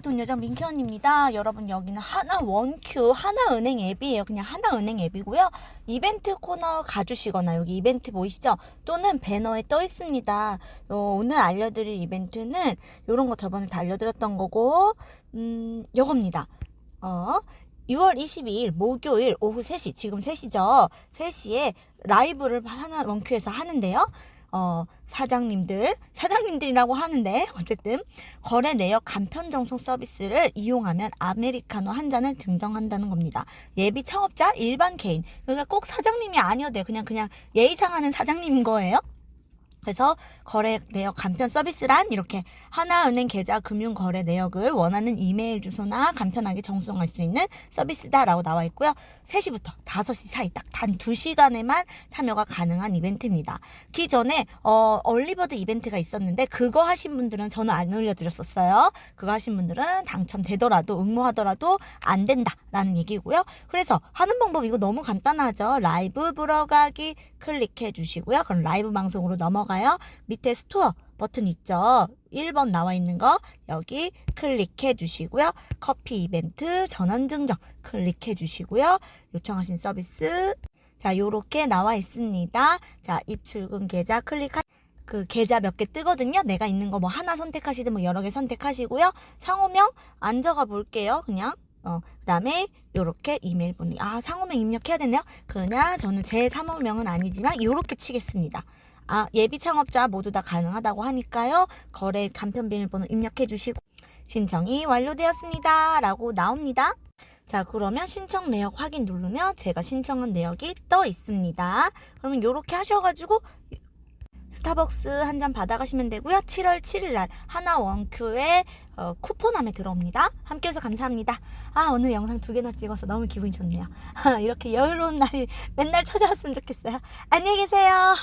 돈여정 민키언입니다. 여러분 여기는 하나 원큐 하나은행 앱이에요. 그냥 하나은행 앱이고요. 이벤트 코너 가주시거나 여기 이벤트 보이시죠? 또는 배너에 떠 있습니다. 요, 오늘 알려드릴 이벤트는 요런 거 저번에 다 알려드렸던 거고 음 요겁니다. 어 6월 22일 목요일 오후 3시 지금 3시죠. 3시에 라이브를 하나 원큐에서 하는데요. 어, 사장님들, 사장님들이라고 하는데, 어쨌든, 거래 내역 간편 정송 서비스를 이용하면 아메리카노 한 잔을 증정한다는 겁니다. 예비 창업자, 일반 개인. 그러니까 꼭 사장님이 아니어도 돼요. 그냥, 그냥 예의상 하는 사장님인 거예요. 그래서 거래 내역 간편 서비스란 이렇게 하나은행 계좌 금융 거래 내역을 원하는 이메일 주소나 간편하게 정송할 수 있는 서비스다라고 나와 있고요. 3시부터 5시 사이 딱 단 2시간에만 참여가 가능한 이벤트입니다. 기전에 어 얼리버드 이벤트가 있었는데 그거 하신 분들은 저는 안 올려드렸었어요. 그거 하신 분들은 당첨되더라도 응모하더라도 안 된다라는 얘기고요. 그래서 하는 방법 이거 너무 간단하죠. 라이브 보러 가기 클릭해 주시고요. 그럼 라이브 방송으로 넘어가요. 밑에 스토어 버튼 있죠. 1번 나와 있는 거 여기 클릭해 주시고요. 커피 이벤트 전원 증정 클릭해 주시고요. 요청하신 서비스 자 요렇게 나와 있습니다. 자 입출금 계좌 클릭하 그 계좌 몇 개 뜨거든요. 내가 있는 거 뭐 하나 선택하시든 뭐 여러 개 선택하시고요. 상호명 안 적어 볼게요. 그냥 어 그다음에 요렇게 이메일 보내. 아 상호명 입력해야 되네요. 그냥 저는 제 상호명은 아니지만 요렇게 치겠습니다. 아 예비 창업자 모두 다 가능하다고 하니까요. 거래 간편 비밀번호 입력해 주시고 신청이 완료되었습니다. 라고 나옵니다. 자 그러면 신청 내역 확인 누르면 제가 신청한 내역이 떠 있습니다. 그러면 요렇게 하셔가지고 스타벅스 한 잔 받아가시면 되고요. 7월 7일 날 하나 원큐에 어, 쿠폰함에 들어옵니다. 함께 해서 감사합니다. 아 오늘 영상 두 개나 찍어서 너무 기분이 좋네요. 이렇게 여유로운 날이 맨날 찾아왔으면 좋겠어요. 안녕히 계세요.